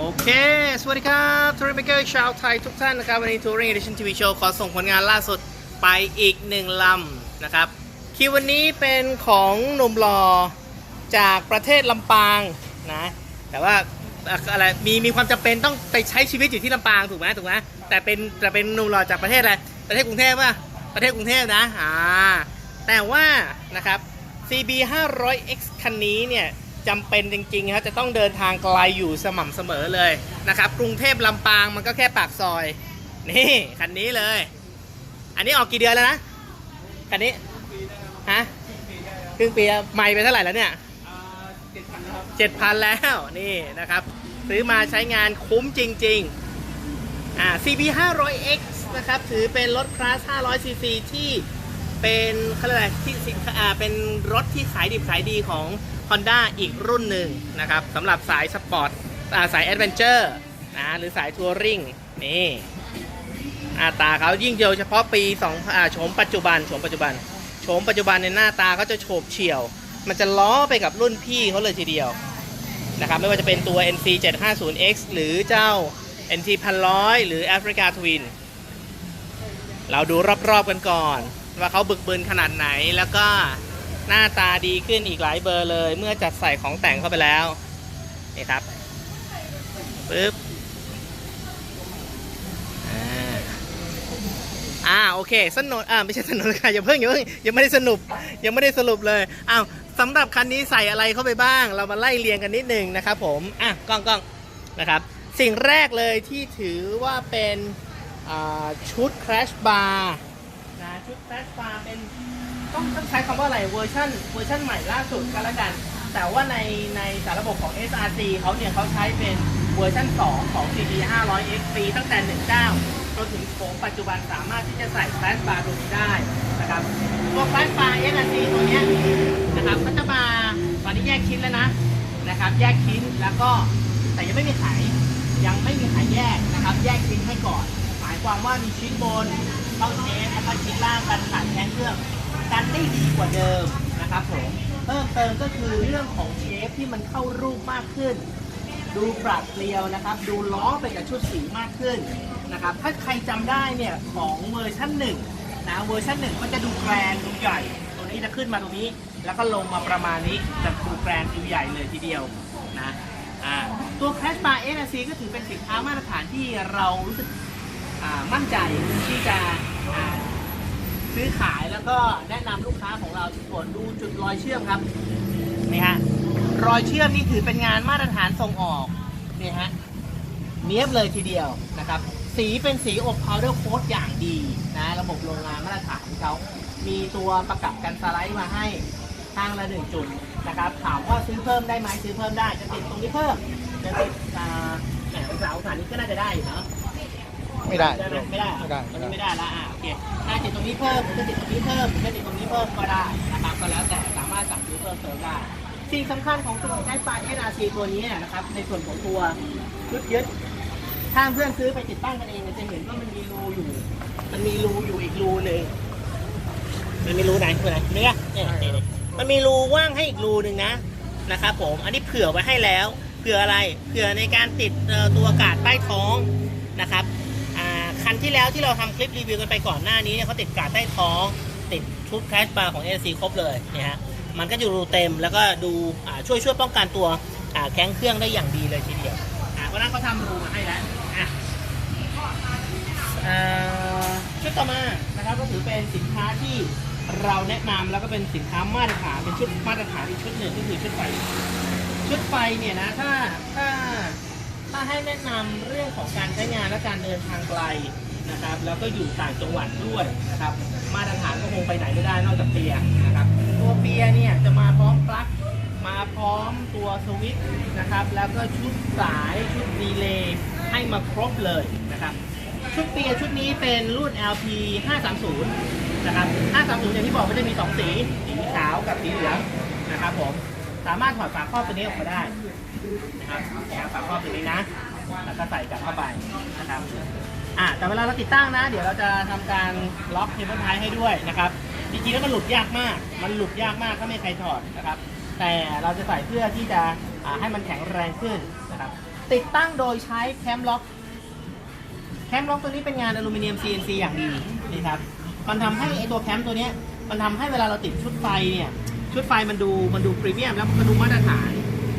โอเค สวัสดีครับทัวริงเมเกอร์ชาวไทยทุกท่านนะครับ วันนี้ทัวริงเอดิชั่นทีวีโชว์ขอส่งผลงานล่าสุดไปอีกหนึ่งลำนะครับคิววันนี้เป็นของหนุ่มหล่อจากประเทศลำปางนะ แต่ว่าอะอะไรมีมีความจำเป็นต้องไปใช้ชีวิตอยู่ที่ลำปางถูกไหมถูกไหมแต่เป็นแต่เป็นหนุ่มหล่อจากประเทศอะไรประเทศกรุงเทพป่ะประเทศกรุงเทพนะอ่าแต่ว่านะครับ CB 500X คันนี้เนี่ย จำเป็นจริงๆครับจะต้องเดินทางไกลอยู่สม่ำเสมอเลยนะครับกรุงเทพลำปางมันก็แค่ปากซอยนี่คันนี้เลย อันนี้ออกกี่เดือนแล้วนะคันนี้ฮะครึ่งปีแล้วไม่ไปเท่าไหร่แล้วเนี่ยเจ็ดพันแล้วนี่นะครับ ซื้อมาใช้งานคุ้มจริงๆอ่า CB 500X นะครับถือเป็นรถคลาส 500cc ที่เป็นเขาเรียกอะไรที่สินค้าอ่าเป็นรถที่ขายดิบขายดีของ Honda อีกรุ่นหนึ่งนะครับสำหรับสายสปอร์ตสายแอดเวนเจอร์นะหรือสายทัวริงนี่หน้าตาเขายิ่งโดยเฉพาะปี2อ่าโฉมปัจจุบันโฉมปัจจุบันโฉมปัจจุบันในหน้าตาเขาจะโฉบเฉี่ยว มันจะล้อไปกับรุ่นพี่เขาเลยทีเดียวนะครับไม่ว่าจะเป็นตัว NC 750X หรือเจ้า NT 1,100 หรือ Africa Twin เราดูรอบๆกันก่อน ว่าเขาบึกบึนขนาดไหนแล้วก็ หน้าตาดีขึ้นอีกหลายเบอร์เลย เมื่อจัดใส่ของแต่งเข้าไปแล้ว นี่ครับปึ๊บอ่าโอเคสนุกอ่าไม่ใช่สนุกค่ะอย่าเพิ่งอย่าเพิ่งยังไม่ได้สรุปยังไม่ได้สรุปเลยอ้าวสำหรับคันนี้ใส่อะไรเข้าไปบ้าง เรามาไล่เรียงกันนิดนึงนะครับผมอะกล้องกล้องนะครับ สิ่งแรกเลยที่ถือว่าเป็นอ่าชุด crash bar นะชุด crash bar เป็น ต้องต้องใช้คำว่าอะไรเวอร์ชันเวอร์ชันใหม่ล่าสุดก็แล้วกัน แต่ว่าในในสารระบบของ SRC เขาเนี่ยเขาใช้เป็นเวอร์ชัน2 ของ CD 500 XP ตั้งแต่ 19จนถึงโฉมปัจจุบันสามารถที่จะใส่ crash bar ตัวนี้ได้นะครับตัว crash bar SRC ตัวเนี้ยนะครับก็จะมาตอนนี้แยกชิ้นแล้วนะนะครับ แยกชิ้นแล้วก็แต่ยังไม่มีขายยังไม่มีขายแยกนะครับ แยกชิ้นให้ก่อน หมายความว่ามีชิ้นบนต้องเทสแล้วก็ชิ้นล่างกันขาดแข้งเครื่อง กันได้ดีกว่าเดิมนะครับผมเพิ่มเติมก็คือเรื่องของเชฟที่มันเข้ารูปมากขึ้น ดูปราดเปรียวนะครับ ดูล้อไปกับชุดสีมากขึ้นนะครับถ้าใครจำได้เนี่ยของเวอร์ชันหนึ่งนะเวอร์ชันหนึ่งก็จะดูแกรนดูใหญ่ตัวนี้จะขึ้นมาตรงนี้ แล้วก็ลงมาประมาณนี้จะดูแกรนดูใหญ่เลยทีเดียวนะอ่าตัว Crash Bar NRC ก็ถือเป็นสินค้ามาตรฐานที่เรารู้สึกอ่ามั่นใจที่จะอ่า ซื้อขายแล้วก็แนะนำลูกค้าของเราตรวจดูจุดรอยเชื่อมครับนี่ฮะรอยเชื่อมนี่ถือเป็นงานมาตรฐานส่งออกนี่ฮะเนี้ยบเลยทีเดียวนะครับ สีเป็นสีอบพาวเดอร์โค้ดอย่างดีนะระบบโรงงานมาตรฐานเขามีตัวประกับกันสไลด์มาให้ข้างละหนึ่งจุดนะครับถามว่าซื้อเพิ่มได้ไหมซื้อเพิ่มได้จะติดตรงนี้เพิ่มจะติดอ่าแหมเสาขนาดนี้ก็น่าจะได้เนาะ ไม่ได้ได้ไหมไม่ได้ไม่ได้ตรงนี้ไม่ได้ละอ่าโอเคถ้าติดตรงนี้เพิ่มจะติดตรงนี้เพิ่มจะติดตรงนี้เพิ่มก็ได้นะครับก็แล้วแต่สามารถสั่งซื้อเพิ่มเติมได้สิ่งสำคัญของตัวใช้ไฟ NRC ตัวนี้นะครับ ในส่วนของตัวชุดยึดถ้าเพื่อนซื้อไปติดตั้งกันเองเนี่ยจะเห็นว่ามันมีรูอยู่ มันมีรูอยู่อีกรูหนึ่งมันมีรูไหนรูไหนเนี่ยเนี่ยเนี่ยเนี่ยมันมีรูว่างให้อีกรูหนึ่งนะนะครับผมอันนี้เผื่อไว้ให้แล้ว เผื่ออะไรเผื่อในการติดเอ่อตัวอากาศใต้ท้องนะครับอ่า คันที่แล้วที่เราทำคลิปรีวิวกันไปก่อนหน้านี้เนี่ยเขาติดกาดใต้ท้อง ติดชุดแคชบาร์ของ NC ครบเลยเนี่ยฮะมันก็อยู่รูเต็มแล้วก็ดูช่วยช่วยป้องกันตัวแข้งเครื่องได้อย่างดีเลยทีเดียวเพราะนั้นเขาทำรูมาให้แล้วชุดต่อมานะครับก็ถือเป็นสินค้าที่เราแนะนำแล้วก็เป็นสินค้ามาตรฐานเป็นชุดมาตรฐานอีกชุดหนึ่งก็คือชุดไฟ ชุดไฟเนี่ยนะถ้าถ้า ถ้าให้แนะนำเรื่องของการใช้งานและการเดินทางไกลนะครับ แล้วก็อยู่ต่างจังหวัดด้วยนะครับ มาตรฐานก็คงไปไหนไม่ได้นอกจากเปียนะครับ ตัวเปียเนี่ยจะมาพร้อมปลั๊กมาพร้อมตัวสวิตช์นะครับ แล้วก็ชุดสายชุดดีเลย์ให้มาครบเลยนะครับ ชุดเปียชุดนี้เป็นรุ่น LP 530นะครับ 530อย่างที่บอกมันจะมี2สี สีขาวกับสีเหลืองนะครับผม สามารถถอดฝาครอบตัวนี้ออกมาได้ นะครับแอบฝาครอบตัวนี้นะ แล้วก็ใส่กลับเข้าไปนะครับอ่าแต่เวลาเราติดตั้งนะ เดี๋ยวเราจะทำการล็อกเคเบิลไทยให้ด้วยนะครับจริงๆแล้วมันหลุดยากมาก มันหลุดยากมากถ้าไม่ใครถอดนะครับ แต่เราจะใส่เพื่อที่จะอ่าให้มันแข็งแรงขึ้นนะครับ ติดตั้งโดยใช้แคมล็อก แคมล็อกตัวนี้เป็นงานอลูมิเนียม CNC อย่างดีนี่ครับ มันทำให้ไอตัวแคมตัวนี้มันทำให้เวลาเราติดชุดไฟเนี่ย ชุดไฟมันดูมันดูพรีเมียมแล้วมันดูมาตรฐาน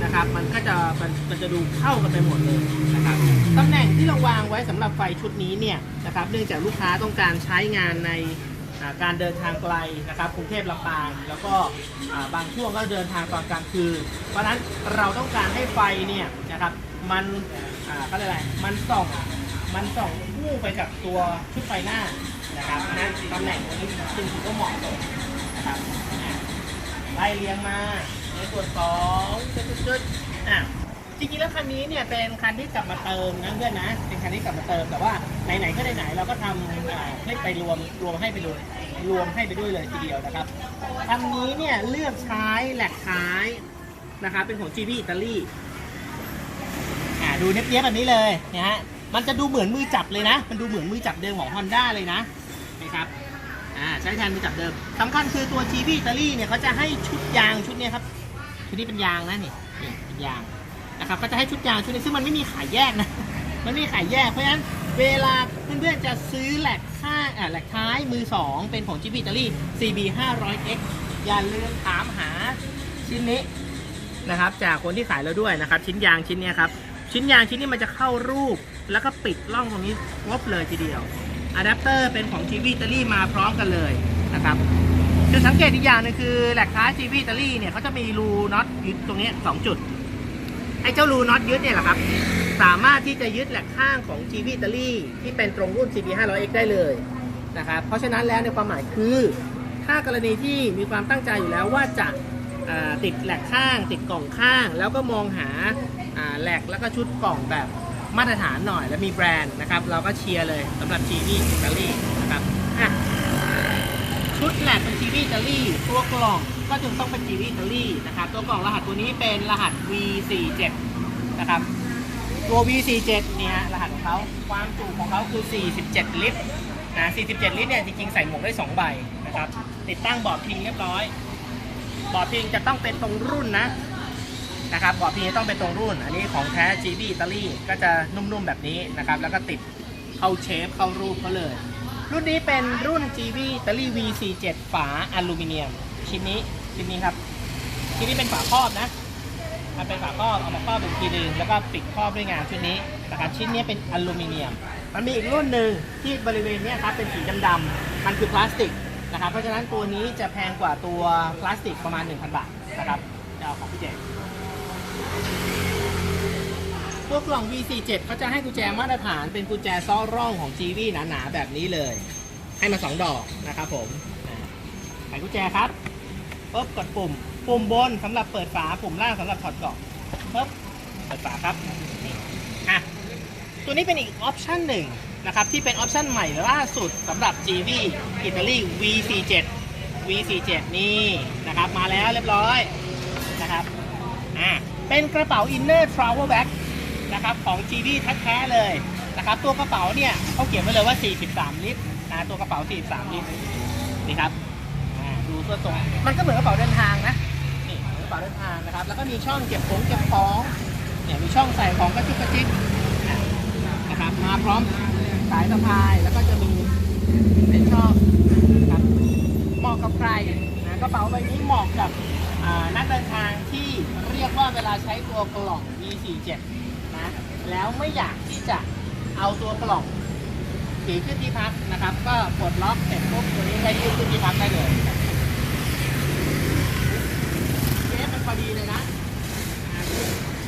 นะครับ มันก็จะมันมันจะดูเข้ากันไปหมดเลยนะครับตำแหน่งที่เราวางไว้สำหรับไฟชุดนี้เนี่ยนะครับ เนื่องจากลูกค้าต้องการใช้งานในการเดินทางไกลนะครับกรุงเทพลำปาง แล้วก็บางช่วงก็เดินทางตอนกลางคืน เพราะฉะนั้นเราต้องการให้ไฟเนี่ยนะครับมันอ่าเขาเรียอะไรมันส่องมันส่องคู่ไปกับตัวชุดไฟหน้านะครับเพราะนั้นตำแหน่งตรงนี้จึงถือว่าเหมาะสมนะครับไล่เรียงมา ในส่วนของจุดๆอะจริงๆแล้วคันนี้เนี่ยเป็นคันที่กลับมาเติมนะเพื่อนนะ เป็นคันที่กลับมาเติมแต่ว่าไหนๆก็ไหนๆเราก็ทำอ่าคลิปไปรวมรวมให้ไปเลยรวมให้ไปด้วยเลยทีเดียวนะครับคันนี้เนี่ยเลือกใช้แหลกท้ายนะครับเป็นของ GB อิตาลีอ่าดูเนี้ยบๆแบบนี้เลยนะฮะมันจะดูเหมือนมือจับเลยนะ มันดูเหมือนมือจับเดิมของ Honda เลยนะนะครับอ่าใช้แทนมือจับเดิมสำคัญคือตัว g ี i อิตาลีเนี่ยเขาจะให้ชุดยางชุดเนี้ยครับ ชุดนี้เป็นยางนะนี่นี่เป็นยางนะครับก็จะให้ชุดยางชุดนี้ซึ่งมันไม่มีขายแยกนะ มันไม่มีขายแยกเพราะฉะนั้นเวลาเพื่อนๆจะซื้อแหลกข้างอ่าแหลกท้ายมือสองเป็นของ g ี i อิตาลี CB 500X อย่าลืมถามหาชิ้นนี้นะครับจากคนที่ขายแล้วด้วยนะครับ ชิ้นยางชิ้นนี้ครับ ชิ้นยางชิ้นนี้มันจะเข้ารูปแล้วก็ปิดร่องตรงนี้ครบเลยทีเดียวอะแดปเตอร์เป็นของทีวีอิตาลีมาพร้อมกันเลยนะครับ จุดสังเกตอีกอย่างหนึงคือแหลกท้ายทีวีอิตาลีเนี่ยเขาจะมีรูน็อตยึดตรงนี้สองจุด ไอ้เจ้ารูน็อตยึดเนี่ยแหละครับ สามารถที่จะยึดแหลกข้างของ g ีวีอิตาลีที่เป็นตรงรุ่น CB 500X ได้เลยนะครับเพราะฉะนั้นแล้วในความหมายคือถ้ากรณีที่มีความตั้งใจอยู่แล้วว่าจะติดแหลกข้าง ติดกล่องข้าง แล้วก็มองหาแหลกแล้วก็ชุดกล่องแบบมาตรฐานหน่อยและมีแบรนด์นะครับ เราก็เชียร์เลยสำหรับจีนี่อิตาลีนะครับอะ ชุดแหลกเป็นจีนี่อิตาลีตัวกล่องก็จึงต้องเป็นจีนี่อิตาลีนะครับตัวกล่องรหัสตัวนี้เป็นรหัส V47 นะครับตัว V47 เนี่ยรหัสของเขาความจุของเขาคือ 47 ลิตรนะ 47 ลิตรเนี่ยจริงๆใส่หมวกได้ 2 ใบนะครับ ติดตั้งบอร์ดพิงเรียบร้อย บอร์ดพิงจะต้องเป็นตรงรุ่นนะนะครับบอร์ดพิงจะต้องเป็นตรงรุ่น อันนี้ของแท้ GB อิตาลีก็จะนุ่มๆแบบนี้นะครับ แล้วก็ติดเข้าเชฟเข้ารูปเขาเลย รุ่นนี้เป็นรุ่น GB อิตลี่ V47 ฝาอลูมิเนียม ชิ้นนี้ชิ้นนี้ครับ ชิ้นนี้เป็นฝาครอบนะ มันเป็นฝาครอบเอามาครอบเป็นทีนึงแล้วก็ปิดครอบด้วยงานชุดนี้นะครับชิ้นนี้เป็นอลูมิเนียม มันมีอีกรุ่นหนึ่งที่บริเวณเนี้ยครับเป็นสีดำๆมันคือพลาสติกนะครับเพราะฉะนั้นตัวนี้จะแพงกว่าตัวพลาสติกประมาณ 1,000 บาทนะครับจะเอาของพี่เจ ตัวกล่อง V47 เขาจะให้กุญแจมาตรฐานเป็นกุญแจซ้อร่องของ GV หนาๆแบบนี้เลย ให้มา 2 ดอกนะครับผมอ่าไขกุญแจครับปุ๊บกดปุ่ม ปุ่มบนสำหรับเปิดฝา ปุ่มล่างสำหรับถอดกล่องปุ๊บเปิดฝาครับอะตัวนี้เป็นอีกออปชันหนึ่งนะครับ ที่เป็นออปชันใหม่ล่าสุดสำหรับ GV อิตาลี V47 V47 นี่นะครับ มาแล้วเรียบร้อยนะครับอ่าเป็นกระเป๋า Inner Travel Bag นะครับของ GV แท้ๆเลยนะครับตัวกระเป๋าเนี่ยเขาเขียนไว้เลยว่า 43 ลิตรนะตัวกระเป๋า 43 ลิตรนี่ครับดูตัวนตรงมันก็เหมือนกระเป๋าเดินทางนะนี่เหมือนกระเป๋าเดินทางนะครับแล้วก็มีช่องเก็บของเก็บของเนี่ยมีช่องใส่ของกระจุกกระจิกนะครับมาพร้อมสายสะพายแล้วก็จะมีเป็นช่องครับเหมาะกับใครนะกระเป๋าใบนี้เหมาะกับนักเดินทางที่เรียกว่าเวลาใช้ตัวกล่อง V47 แล้วไม่อยากที่จะเอาตัวกล่องถือขึ้นที่พักนะครับ ก็ปลดล็อกเสร็จปุ๊บตัวนี้ได้ยืดขึ้นที่พักได้เลยเทปมันพอดีเลยนะ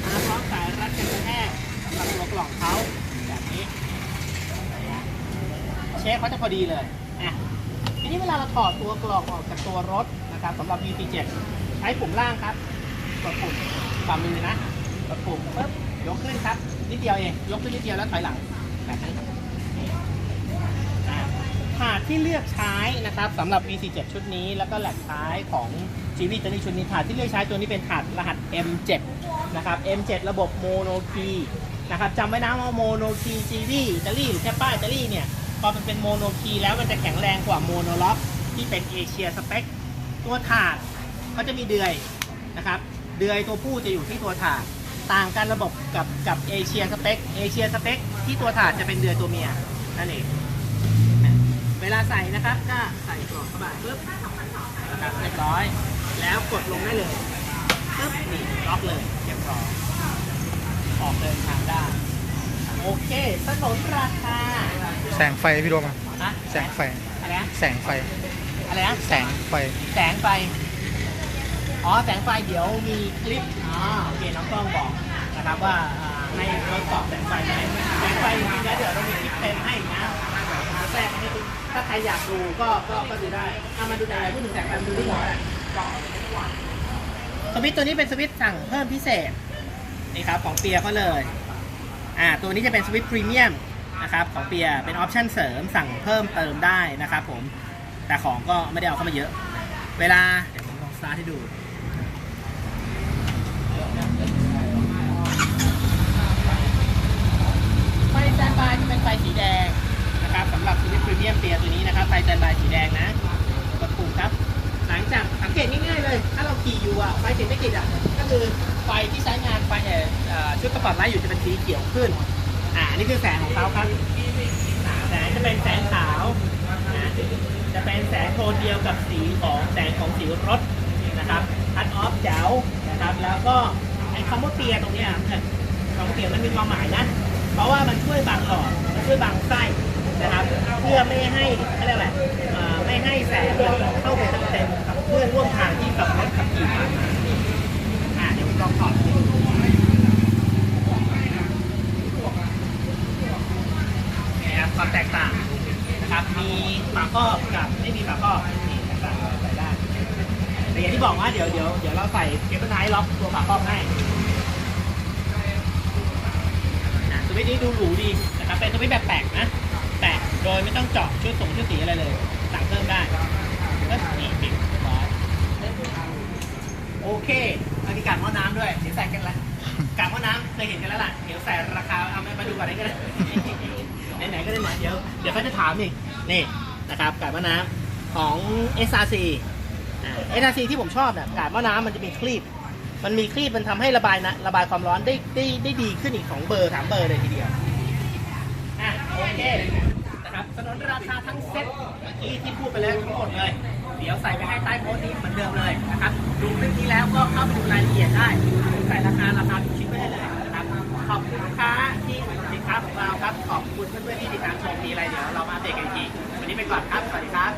มาพร้อมสายรัดกันกระแทกสำหรับตัวกล่องเขาแบบนี้เชฟเขาจะพอดีเลยอะทีนี้เวลาเราถอดตัวกล่องออกจากตัวรถนะครับสำหรับ VP7 ใช้ปุ่มล่างครับกดปุ่มฝ่ามือนะกดปุ่มปุ๊บยกขึ้นครับ นิดเดียวเอง ยกขึ้นนิดเดียวแล้วถอยหลังแบบนี้ถาดที่เลือกใช้นะครับสำหรับ VC7 ชุดนี้ แล้วก็แหลกท้ายของ GV ตัวนี้ชุดนี้ถาดที่เลือกใช้ตัวนี้เป็นถาดรหัส M7 นะครับ M7 ระบบโมโนคีนะครับจำไว้นะว่าโมโนคี GV อิตาลีหรือแค่ป้ายอิตาลีเนี่ยพอมันเป็นโมโนคีแล้วมันจะแข็งแรงกว่าโมโนล็อกที่เป็นเอเชียสเปคตัวถาดเขาจะมีเดือยนะครับเดือยตัวผู้จะอยู่ที่ตัวถาด ต่างกันระบบกับกับเอเชียสเปคเอเชียสเปคที่ตัวถาดจะเป็นเดือยตัวเมียนั่นเองเวลาใส่นะครับก็ใส่กรอกเข้าไปปุ๊บนะครับเรียบร้อย แล้วกดลงได้เลยปุ๊บนี่ล็อกเลยเรียบร้อยออกเดินทางได้โอเคสนนราคาแสงไฟพี่โดมอะอะแสงไฟอะไรนะแสงไฟอะไรนะแสงไฟแสงไฟอ๋อแสงไฟเดี๋ยวมีคลิปอ๋อโอเคน้องกล้องบอก นะครับว่าให้ทดสอบแสงไฟไหมแสงไฟแล้วเดี๋ยวเรามีคลิปเต็มให้นะแทรกให้ถ้าใครอยากดูก็ก็ก็ดูได้เอามาดูในอะไรพูดถึงแสงไฟมาดูที่หัวสวิตตัวนี้เป็นสวิตสั่งเพิ่มพิเศษนี่ครับของเปียเขาเลยอ่าตัวนี้จะเป็นสวิตพรีเมียมนะครับของเปียเป็นออปชั่นเสริมสั่งเพิ่มเติมได้นะครับผมแต่ของก็ไม่ได้เอาเข้ามาเยอะ เวลาเดี๋ยวผมลองสตาร์ทให้ดู ไฟสแตนบายจะเป็น ไฟสีแดงนะครับสำหรับสวิตพรีเมียมเปียตัวนี้นะครับไฟแตนบายสีแดงนะกดปุ่มครับ หลังจากสังเกตง่ายๆเลย ถ้าเราขี่อยู่อะไฟติดไม่ติดอะก็คือไฟที่ใช้งานไฟเอ่อชุดสปอตไลท์อยู่จะเป็นสีเขียวขึ้นอ่านี่คือแสงของเขาครับแสงจะเป็นแสงขาวนะจะเป็นแสงโทนเดียวกับสีของแสงของสีรถนะครับทัดออฟแจ๋วนะครับแล้วก็ไอ้คำว่าเปียตรงนี้ยครับคำว่าเปียมันมีความหมายนะ เพราะว่ามันช่วยบังหลอด ช่วยบังไส้นะครับ เพื่อไม่ให้เขาเรียกอะไรไม่ให้แสงเข้าไปเต็มๆเพื่อร่วมทางที่ขับรถขับขี่ผ่านมาอ่าเดี๋ยวผมลองถอดดูนี่ครับความแตกต่างนะครับมีฝาครอบกับไม่มีฝาครอบนี่แตกต่างกันใส่ได้แต่อย่างที่บอกว่าเดี๋ยวเดี๋ยวเดี๋ยวเราใส่เคเบิลไทล็อกตัวฝาครอบให้อะสวิตช์นี้ดูหรูดี นะครับเป็นสวิตช์แบบแปลกนะแปลกโดยไม่ต้องเจาะชุดส่งชุดสีอะไรเลยสั่งเพิ่มได้ก็นี่ปิดเรียบร้อยโอเคอันนี้กาดหม้อน้ำด้วยเดี๋ยวใส่กันละกาดหม้อน้ำเคยเห็นกันแล้วล่ะเดี๋ยวใส่ราคาเอามาดูก่อนได้ก็ได้ไหนๆก็ได้ไหนเดี๋ยวเดี๋ยวเขาจะถามอีกนี่นะครับกาดหม้อน้ำของ SRC อ่า SRC ที่ผมชอบเนี่ยกาดหม้อน้ำมันจะมีคลีบ มันมีคลีบมันทำให้ระบายนะระบายความร้อนได้ได้ได้ดีขึ้นอีกของเบอร์สามเบอร์เลยทีเดียว เค นะครับสนนราคาทั้งเซ็ตเมื่อกี้ที่พูดไปแล้วทั้งหมดเลย เดี๋ยวใส่ไปให้ใต้โพสต์นี้เหมือนเดิมเลยนะครับ ดูคลิปนี้แล้วก็เข้าไปดูรายละเอียดได้ ใส่ราคาราคาทุกชิ้นไว้ได้เลยนะครับ ขอบคุณลูกค้าที่อุดหนุนสินค้าของเราครับ ขอบคุณเพื่อนๆที่ติดตามชมมีอะไรเดี๋ยวเรามาอัปเดตกันอีกทีวันนี้ไปก่อนครับ สวัสดีครับ